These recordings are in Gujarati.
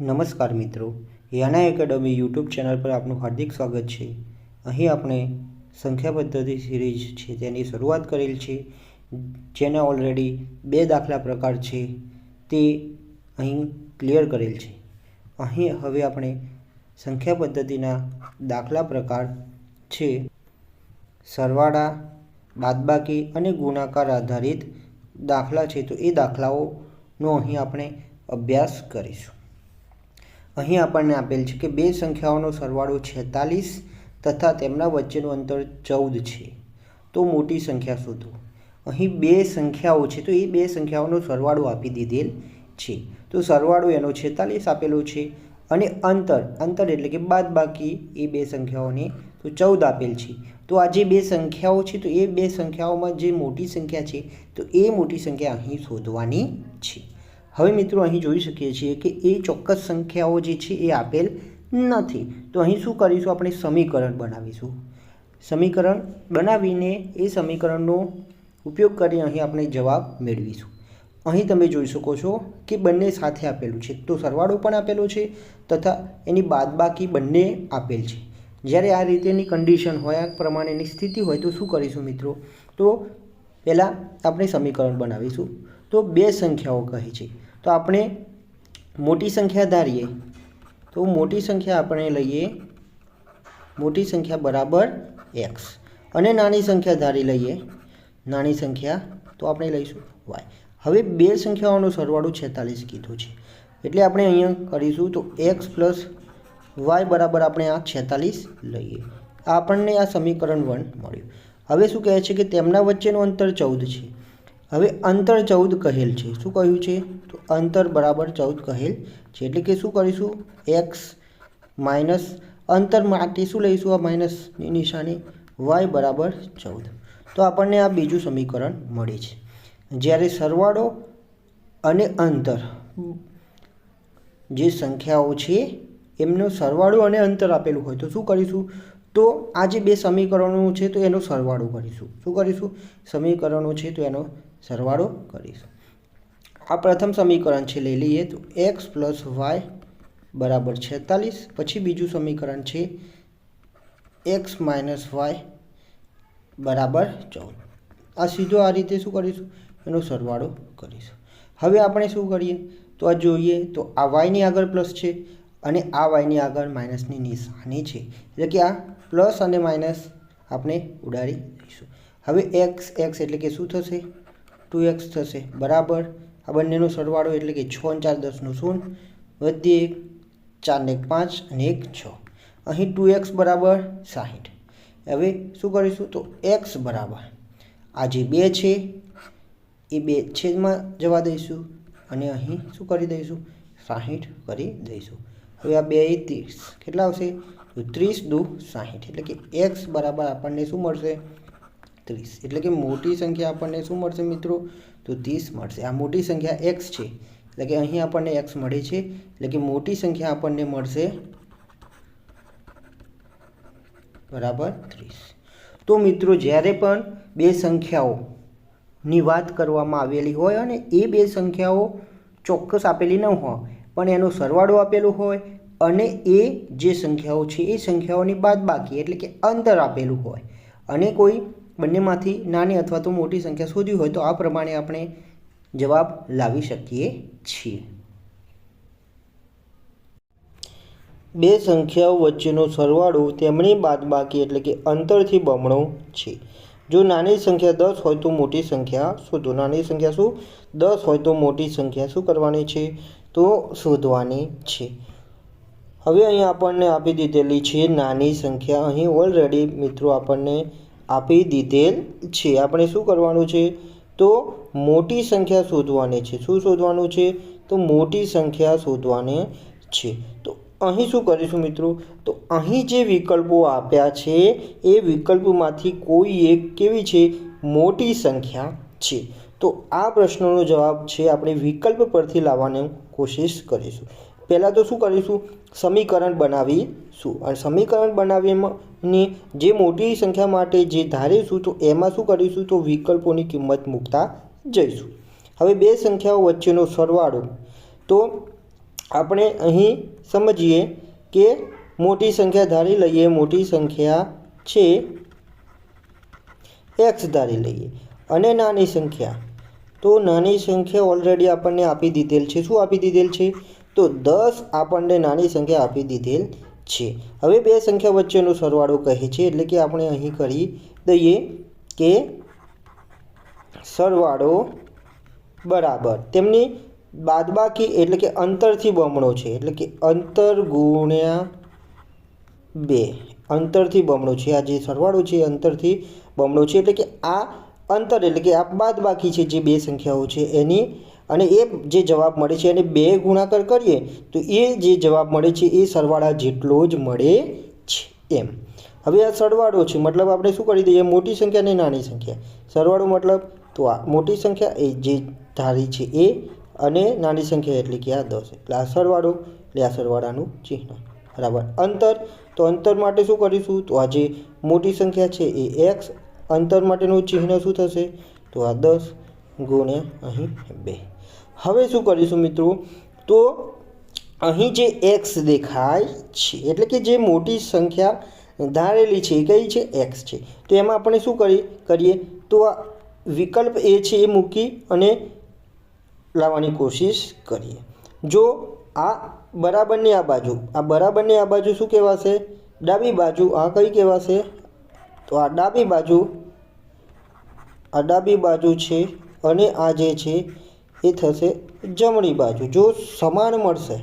નમસ્કાર મિત્રો, યાના એકેડમી યુટ્યુબ ચેનલ પર આપનું હાર્દિક સ્વાગત છે. અહીં આપણે સંખ્યા પદ્ધતિ સિરીઝ છે તેની શરૂઆત કરેલ છે, જેના ઓલરેડી બે દાખલા પ્રકાર છે તે અહીં ક્લિયર કરેલ છે. અહીં હવે આપણે સંખ્યા પદ્ધતિના દાખલા પ્રકાર છે, સરવાળા, બાદબાકી અને ગુણાકાર આધારિત દાખલા છે. તો એ દાખલાઓનો અહીં આપણે અભ્યાસ કરીશું. અહીં આપણને આપેલ છે કે બે સંખ્યાઓનો સરવાળો છેતાલીસ તથા તેમના વચ્ચેનું અંતર ચૌદ છે. તો મોટી સંખ્યા શોધો. અહીં બે સંખ્યાઓ છે, તો એ બે સંખ્યાઓનો સરવાળો આપી દીધેલ છે. તો સરવાળો એનો છેતાલીસ આપેલો છે અને અંતર અંતર એટલે કે બાદ બાકી એ બે સંખ્યાઓને, તો ચૌદ આપેલ છે. તો આ જે બે સંખ્યાઓ છે, તો એ બે સંખ્યાઓમાં જે મોટી સંખ્યા છે, તો એ મોટી સંખ્યા અહીં શોધવાની છે. હવે મિત્રો અહીં જોઈ શકીએ છીએ કે એ ચોક્કસ સંખ્યાઓ જે છે એ આપેલ નથી. તો અહીં શું કરીશું? આપણે સમીકરણ બનાવીશું. સમીકરણ બનાવીને એ સમીકરણનો ઉપયોગ કરી અહીં આપણે જવાબ મેળવીશું. અહીં તમે જોઈ શકો છો કે બંને સાથે આપેલું છે. તો સરવાળો પણ આપેલો છે તથા એની બાદબાકી બંને આપેલ છે. જ્યારે આ રીતેની કન્ડિશન હોય, આ પ્રમાણેની સ્થિતિ હોય તો શું કરીશું મિત્રો? તો પહેલાં આપણે સમીકરણ બનાવીશું. તો બે સંખ્યાઓ કહે છે. તો આપણે મોટી સંખ્યા ધારીએ. તો મોટી સંખ્યા આપણે લઈએ. મોટી સંખ્યા બરાબર એક્સ અને નાની સંખ્યા ધારી લઈએ. નાની સંખ્યા તો આપણે લઈશું વાય હવે બે સંખ્યાઓનો સરવાળો છેતાલીસ કીધું છે. એટલે આપણે અહીંયા કરીશું તો એક્સ પ્લસ વાય બરાબર આપણે આ છેતાલીસ લઈએ. આપણને આ સમીકરણ વન મળ્યું. હવે શું કહે છે કે તેમના વચ્ચેનું અંતર ચૌદ છે. હવે અંતર ચૌદ કહેલ છે. શું કહ્યું છે? તો અંતર બરાબર ચૌદ કહેલ છે. એટલે કે શું કરીશું? એક્સ માઇનસ અંતર માટે શું લઈશું? આ માઇનસની નિશાની વાય બરાબર ચૌદ. તો આપણને આ બીજું સમીકરણ મળે છે. જ્યારે સરવાળો અને અંતર જે સંખ્યાઓ છે, એમનો સરવાળો અને અંતર આપેલું હોય તો શું કરીશું? તો આ જે બે સમીકરણો છે, તો એનો સરવાળો કરીશું. શું કરીશું? સમીકરણો છે, તો એનો સરવાળો કરીશું. આ પ્રથમ સમીકરણ છે, લઈ લઈએ તો એક્સ પ્લસ વાય બરાબર છેતાલીસ, પછી બીજું સમીકરણ છે એક્સ માઇનસ વાય બરાબર ચૌદ. આ સીધો આ રીતે શું કરીશું? એનો સરવાળો કરીશું. હવે આપણે શું કરીએ? તો આ જોઈએ, તો આ વાયની આગળ પ્લસ છે અને આ વાયની આગળ માઇનસની નિશાની છે. એટલે કે આ પ્લસ અને માઇનસ આપણે ઉડાડી દઈશું. હવે એક્સ એક્સ એટલે કે શું થશે? ટુ એક્સ થશે. બરાબર? આ બંનેનો સરવાળો એટલે કે છ અને ચાર દસનું શૂન્ય વધી એક, ચાર ને એક પાંચ અને એક છ. અહીં ટુ એક્સ બરાબર સાહીઠ. હવે શું કરીશું? તો એક્સ બરાબર. આ જે બે છે, એ બે છેદમાં જવા દઈશું અને અહીં શું કરી દઈશું? સાહીઠ કરી દઈશું. હવે આ બે ત્રીસ. કેટલા આવશે? તો ત્રીસ દુ સાહીઠ. એટલે કે એક્સ બરાબર આપણને શું મળશે? ત્રીસ એટલે કે મોટી સંખ્યા આપણને શું મળશે મિત્રો? તો ત્રીસ મળશે. આ મોટી સંખ્યા એક્સ છે. એટલે કે અહીં આપણને એક્સ મળે છે. એટલે કે મોટી સંખ્યા આપણને મળશે બરાબર ત્રીસ. તો મિત્રો, જ્યારે પણ બે સંખ્યાઓની વાત કરવામાં આવેલી હોય અને એ બે સંખ્યાઓ ચોક્કસ આપેલી ન હોય, પણ એનો સરવાળો આપેલો હોય અને એ જે સંખ્યાઓ છે, એ સંખ્યાઓની બાદ બાકી એટલે કે અંતર આપેલું હોય અને કોઈ બંનેમાંથી નાની અથવા તો મોટી સંખ્યા શોધી હોય તો આ પ્રમાણે આપણે જવાબ લાવી શકીએ છીએ. બે સંખ્યાઓ વચ્ચેનો સરવાળો તેમની બાદબાકી એટલે કે અંતરથી બમણો છે. જો નાની સંખ્યા દસ હોય તો મોટી સંખ્યા શોધો. નાની સંખ્યા શું? દસ હોય તો મોટી સંખ્યા શું કરવાની છે? તો શોધવાની છે. હવે અહીં આપણને આપી દીધેલી છે નાની સંખ્યા. અહીં ઓલરેડી મિત્રો આપણને આપી દીધેલ છે. આપણે શું કરવાનું છે? તો મોટી સંખ્યા શોધવાની છે. શું શોધવાનું છે? તો મોટી સંખ્યા શોધવાની છે. તો અહીં શું કરીશું મિત્રો? તો અહીં જે વિકલ્પો આપ્યા છે, એ વિકલ્પમાંથી કોઈ એક કેવી છે? મોટી સંખ્યા છે. તો આ પ્રશ્નનો જવાબ છે, આપણે વિકલ્પ પરથી લાવવાની કોશિશ કરીશું. પહેલાં તો શું કરીશું? સમીકરણ બનાવીશું. અને સમીકરણ બનાવીને જે મોટી સંખ્યા માટે જે ધારીશું, તો એમાં શું કરીશું? તો વિકલ્પોની કિંમત મૂકતા જઈશું. હવે બે સંખ્યાઓ વચ્ચેનો સરવાળો. તો આપણે અહીં સમજીએ કે મોટી સંખ્યા ધારી લઈએ, મોટી સંખ્યા છે એક્સ ધારી લઈએ. અને નાની સંખ્યા. તો નાની સંખ્યા ઓલરેડી આપણને આપી દીધેલ છે. શું આપી દીધેલ છે? તો દસ આપણને નાની સંખ્યા આપી દીધેલ છે. હવે બે સંખ્યા વચ્ચેનો સરવાળો કહે છે, એટલે કે આપણે અહીં કરી દઈએ કે સરવાળો બરાબર. તેમની બાદબાકી એટલે કે અંતરથી બમણો છે, એટલે કે અંતર ગુણ્યા બે. અંતરથી બમણો છે, આ જે સરવાળો છે અંતરથી બમણો છે, એટલે કે આ અંતર એટલે કે આ બાદબાકી છે જે બે સંખ્યાઓ છે, એની અને એ જે જવાબ મળે છે એને બે ગુણાકાર કરીએ, તો એ જે જવાબ મળે છે એ સરવાળા જેટલો જ મળે છે એમ. હવે આ સરવાળો છે, મતલબ આપણે શું કરી દઈએ? મોટી સંખ્યા અને નાની સંખ્યા. સરવાળો મતલબ તો આ મોટી સંખ્યા એ જે ધારી છે એ અને નાની સંખ્યા એટલે કે આ દસ. એટલે આ સરવાળો, એટલે આ સરવાળાનું ચિહ્ન. બરાબર. અંતર, તો અંતર માટે શું કરીશું? તો આ જે મોટી સંખ્યા છે એ એક્સ. અંતર માટેનું ચિહ્ન શું થશે? તો આ દસ ગુણ્યા અહીં બે. હવે શું કરીશું મિત્રો? તો અહીં જે એક્સ દેખાય છે, એટલે કે જે મોટી સંખ્યા ધારેલી છે, એ કઈ છે? એક્સ છે. તો એમાં આપણે શું કરી, કરીએ? તો આ વિકલ્પ એ છે, એ મૂકી અને લાવવાની કોશિશ કરીએ. જો આ બરાબરની આ બાજુ, આ બરાબરની આ બાજુ શું કહેવાશે? ડાબી બાજુ, આ કઈ કહેવાશે? તો આ ડાબી બાજુ, આ ડાબી બાજુ છે અને આ જે છે એ થશે જમણી બાજુ જો સમાન મળશે.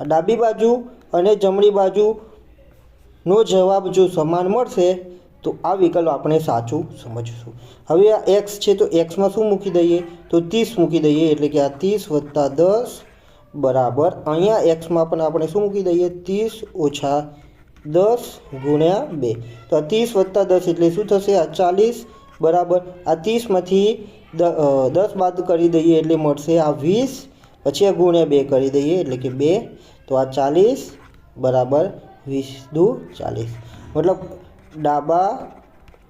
આ ડાબી બાજુ અને જમણી બાજુનો જવાબ જો સમાન મળશે તો આ વિકલ્પ આપણે સાચું સમજીશું. હવે આ એક્સ છે તો એક્સમાં શું મૂકી દઈએ? તો ત્રીસ મૂકી દઈએ એટલે કે આ ત્રીસ વત્તા દસ બરાબર. અહીંયા એક્સમાં પણ આપણે શું મૂકી દઈએ? ત્રીસ ઓછા દસ ગુણ્યા બે. તો આ ત્રીસ વત્તા દસ એટલે શું થશે? આ ચાલીસ બરાબર. આ ત્રીસમાંથી દ- અ, દસ બાદ કરી દઈએ એટલે મળશે આ વીસ, પછી આ ગુણ્યા બે કરી દઈએ એટલે કે બે, તો આ ચાલીસ બરાબર વીસ દુ ચાલીસ. મતલબ ડાબા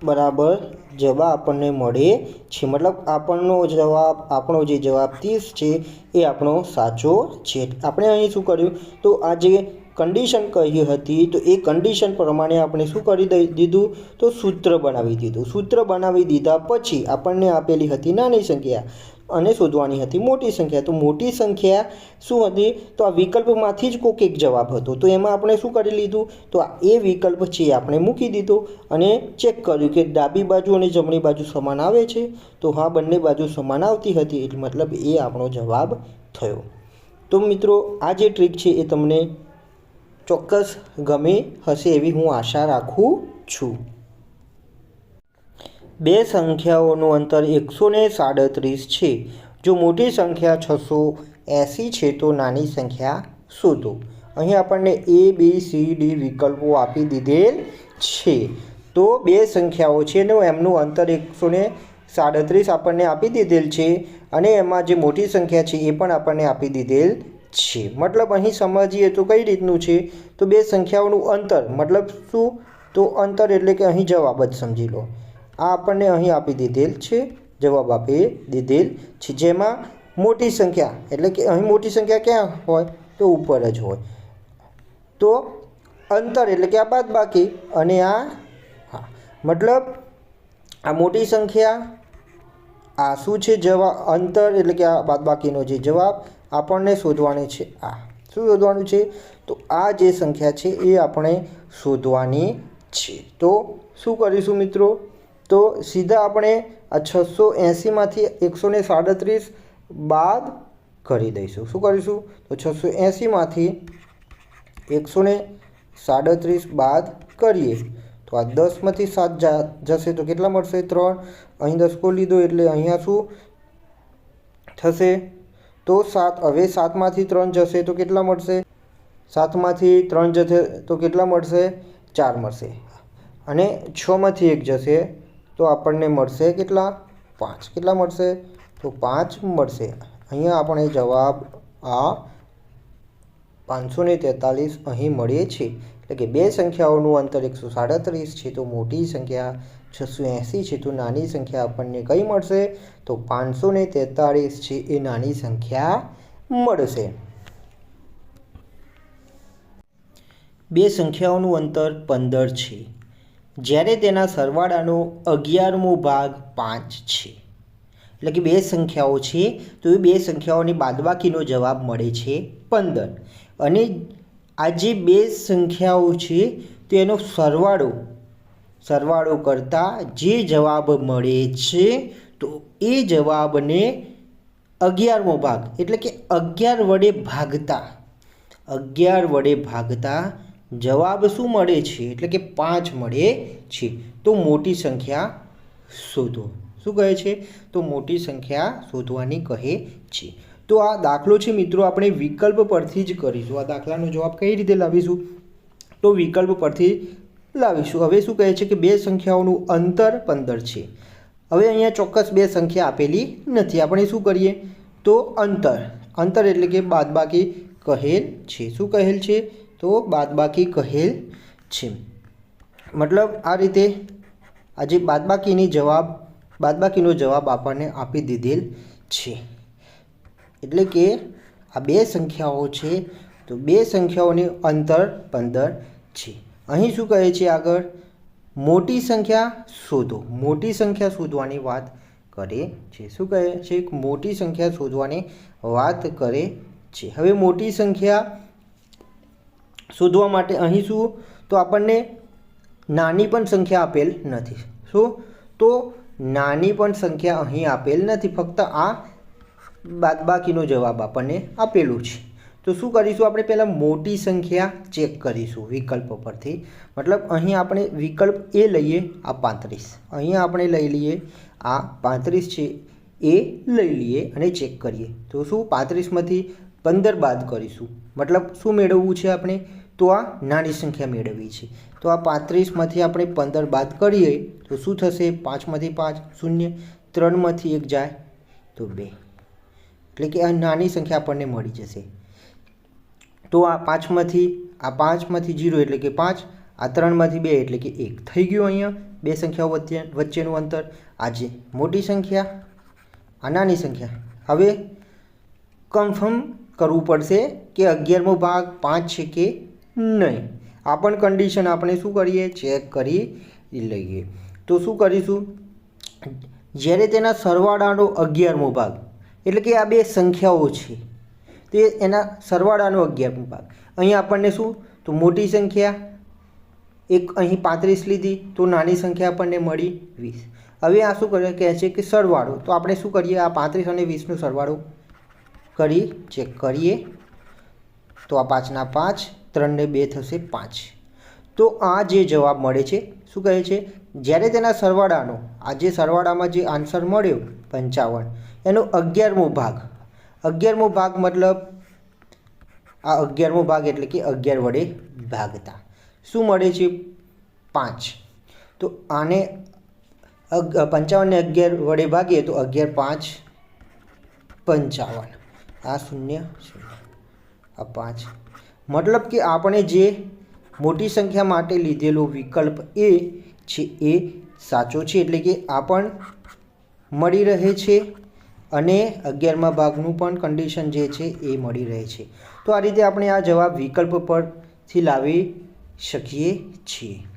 બરાબર જવાબ આપણને મળે છે. મતલબ આપણનો જવાબ, આપણો જે જવાબ ત્રીસ છે એ આપણો સાચો છે. આપણે અહીં શું કર્યું? તો આ જે કન્ડિશન કહી હતી, તો એ કન્ડિશન પ્રમાણે આપણે શું કરી દીધું? તો સૂત્ર બનાવી દીધું. સૂત્ર બનાવી દીધા પછી આપણને આપેલી હતી નાની સંખ્યા અને શોધવાની હતી મોટી સંખ્યા. તો મોટી સંખ્યા શું હતી? તો આ વિકલ્પમાંથી જ કોઈક એક જવાબ હતો. તો એમાં આપણે શું કરી લીધું? તો એ વિકલ્પ છે આપણે મૂકી દીધો અને ચેક કર્યું કે ડાબી બાજુ અને જમણી બાજુ સમાન આવે છે? તો હા, બંને બાજુ સમાન આવતી હતી એટલે મતલબ એ આપણો જવાબ થયો. તો મિત્રો, આ જે ટ્રીક છે એ તમને ચોક્કસ ગમે હશે એવી હું આશા રાખું છું. બે સંખ્યાઓનું અંતર એકસો ને સાડત્રીસ છે. જો મોટી સંખ્યા છસો એંસી છે તો નાની સંખ્યા શોધો અહીં આપણને એ, બી, સી, ડી વિકલ્પો આપી દીધેલ છે. તો બે સંખ્યાઓ છે ને એમનું અંતર એકસો ને સાડત્રીસ આપણને આપી દીધેલ છે. અને એમાં જે મોટી સંખ્યા છે એ પણ આપણને આપી દીધેલ છે. મતલબ અહીં સમજીએ તો કઈ રીતનું છે? તો બે સંખ્યાઓનું અંતર. મતલબ શું? તો અંતર એટલે કે અહીં જવાબ જ સમજી લો. આ આપણને અહીં આપી દીધેલ છે. જવાબ આપી દીધેલ છે. જેમાં મોટી સંખ્યા, એટલે કે અહીં મોટી સંખ્યા ક્યાં હોય? તો ઉપર જ હોય. તો અંતર એટલે કે આ બાદ બાકી અને આ હા. મતલબ આ મોટી સંખ્યા, આ શું છે? જવાબ અંતર એટલે કે આ બાદબાકીનો જે જવાબ આપણને શોધવાની છે. આ શું શોધવાનું છે? તો આ જે સંખ્યા છે એ આપણે શોધવાની છે. તો શું કરીશું મિત્રો? તો સીધા આપણે આ છસો એંસીમાંથી એકસો ને સાડત્રીસ બાદ કરી દઈશું. શું કરીશું? તો છસો એંસીમાંથી એકસો ને સાડત્રીસ બાદ કરીએ. તો આ દસમાંથી સાત જશે તો કેટલા મળશે? ત્રણ. અહીં દસકો લીધો એટલે અહીંયા શું થશે? તો સાત, હવે સાતમાંથી ત્રણ જશે તો કેટલા મળશે? સાતમાંથી ત્રણ જશે તો કેટલા મળશે? ચાર મળશે. અને છમાંથી એક જશે તો આપણને મળશે કેટલા? પાંચ. કેટલા મળશે? તો પાંચ મળશે. અહીંયા આપણે જવાબ આ પાંચસો ને તેતાલીસ અહીં મળે છે એટલે કે બે સંખ્યાઓનું અંતર એકસો સાડત્રીસ છે, તો મોટી સંખ્યા છસો એંસી છે, તો નાની સંખ્યા આપણને કઈ મળશે? તો પાંચસો ને તેતાળીસ છે, એ નાની સંખ્યા મળશે. બે સંખ્યાઓનું અંતર પંદર છે. જ્યારે તેના સરવાળાનો અગિયારમો ભાગ પાંચ છે. એટલે કે બે સંખ્યાઓ છે, તો એ બે સંખ્યાઓની બાદબાકીનો જવાબ મળે છે પંદર. અને આ જે બે સંખ્યાઓ છે તેનો સરવાળો સરવાળો કરતાં જે જવાબ મળે છે, તો એ જવાબને અગિયારમો ભાગ, એટલે કે અગિયાર વડે ભાગતા. અગિયાર વડે ભાગતા જવાબ શું મળે છે? એટલે કે પાંચ મળે છે. તો મોટી સંખ્યા શોધો. શું કહે છે? તો મોટી સંખ્યા શોધવાની કહે છે. તો આ દાખલો છે મિત્રો, આપણે વિકલ્પ પરથી જ કરીશું. આ દાખલાનો જવાબ કઈ રીતે લાવીશું? તો વિકલ્પ પરથી લાવીશું. હવે શું કહે છે કે બે સંખ્યાઓનું અંતર પંદર છે. હવે અહીંયા ચોક્કસ બે સંખ્યા આપેલી નથી. આપણે શું કરીએ? તો અંતર. અંતર એટલે કે બાદબાકી કહેલ છે. શું કહેલ છે? તો બાદબાકી કહેલ છે. મતલબ આ રીતે આજે બાદબાકીની જવાબ, બાદબાકીનો જવાબ આપણને આપી દીધેલ છે. એટલે કે આ બે સંખ્યાઓ છે. તો બે સંખ્યાઓની અંતર પંદર છે. અહીં શું કહે છે આગળ? મોટી સંખ્યા શોધો. મોટી સંખ્યા શોધવાની વાત કરે છે. શું કહે છે? મોટી સંખ્યા શોધવાની વાત કરે છે. હવે મોટી સંખ્યા શોધવા માટે અહીં શું? તો આપણને નાની પણ સંખ્યા આપેલ નથી. શું? તો નાની પણ સંખ્યા અહીં આપેલ નથી. ફક્ત આ બાદબાકીનો જવાબ આપણને આપેલું છે. તો શું કરીશું આપણે પહેલાં મોટી સંખ્યા ચેક કરીશું વિકલ્પ પરથી મતલબ અહીં આપણે વિકલ્પ એ લઈએ, આ પાંત્રીસ. અહીંયા આપણે લઈ લઈએ, આ પાંત્રીસ છે, એ લઈ લઈએ અને ચેક કરીએ. તો શું પાંત્રીસમાંથી પંદર બાદ કરીશું. મતલબ શું મેળવવું છે આપણે? તો આ નાની સંખ્યા મેળવવી છે. તો આ પાંત્રીસમાંથી આપણે પંદર બાદ કરીએ, તો શું થશે? પાંચમાંથી પાંચ શૂન્ય, ત્રણમાંથી એક જાય તો બે. એટલે કે આ નાની સંખ્યા આપણને મળી જશે. તો આ પાંચમાંથી આ પાંચમાંથી જીરો એટલે કે પાંચ, આ ત્રણમાંથી બે એટલે કે એક. થઈ ગયું અહીંયા બે સંખ્યાઓ વચ્ચે, વચ્ચેનું અંતર. આજે મોટી સંખ્યા, આ નાની સંખ્યા. હવે કન્ફર્મ કરવું પડશે કે અગિયારમો ભાગ પાંચ છે કે નહીં. આ પણ કન્ડિશન આપણે શું કરીએ? ચેક કરી લઈએ. તો શું કરીશું? જ્યારે તેના સરવાળાનો અગિયારમો ભાગ, એટલે કે આ બે સંખ્યાઓ છે તે એના સરવાળાનો અગિયારમો ભાગ. અહીં આપણને શું? તો મોટી સંખ્યા, એક અહીં પાંત્રીસ લીધી, તો નાની સંખ્યા આપણને મળી વીસ. હવે આ શું કરે, કહે છે કે સરવાળો. તો આપણે શું કરીએ? આ પાંત્રીસ અને વીસનો સરવાળો કરી ચેક કરીએ. તો આ પાંચના પાંચ, ત્રણને બે થશે પાંચ. તો આ જે જવાબ મળે છે, શું કહે છે? જ્યારે તેના સરવાળાનો, આ જે સરવાળામાં જે આન્સર મળ્યો, પંચાવન, એનો અગિયારમો ભાગ અગિયારમો ભાગ મતલબ આ અગિયારમો ભાગ એટલે કે અગિયાર વડે ભાગતા. શું મળે છે? પાંચ. તો આને પંચાવનને અગિયાર વડે ભાગીએ તો અગિયાર પાંચ પંચાવન. આ શૂન્ય શૂન્ય આ પાંચ. મતલબ કે આપણે જે મોટી સંખ્યા માટે લીધેલો વિકલ્પ એ છે એ સાચો છે એટલે કે આ પણ મળી રહે છે અને અગિયારમા ભાગનું પણ કન્ડિશન જે છે એ મળી રહે છે. તો આ રીતે આપણે આ જવાબ વિકલ્પ પરથી લાવી શકીએ છીએ.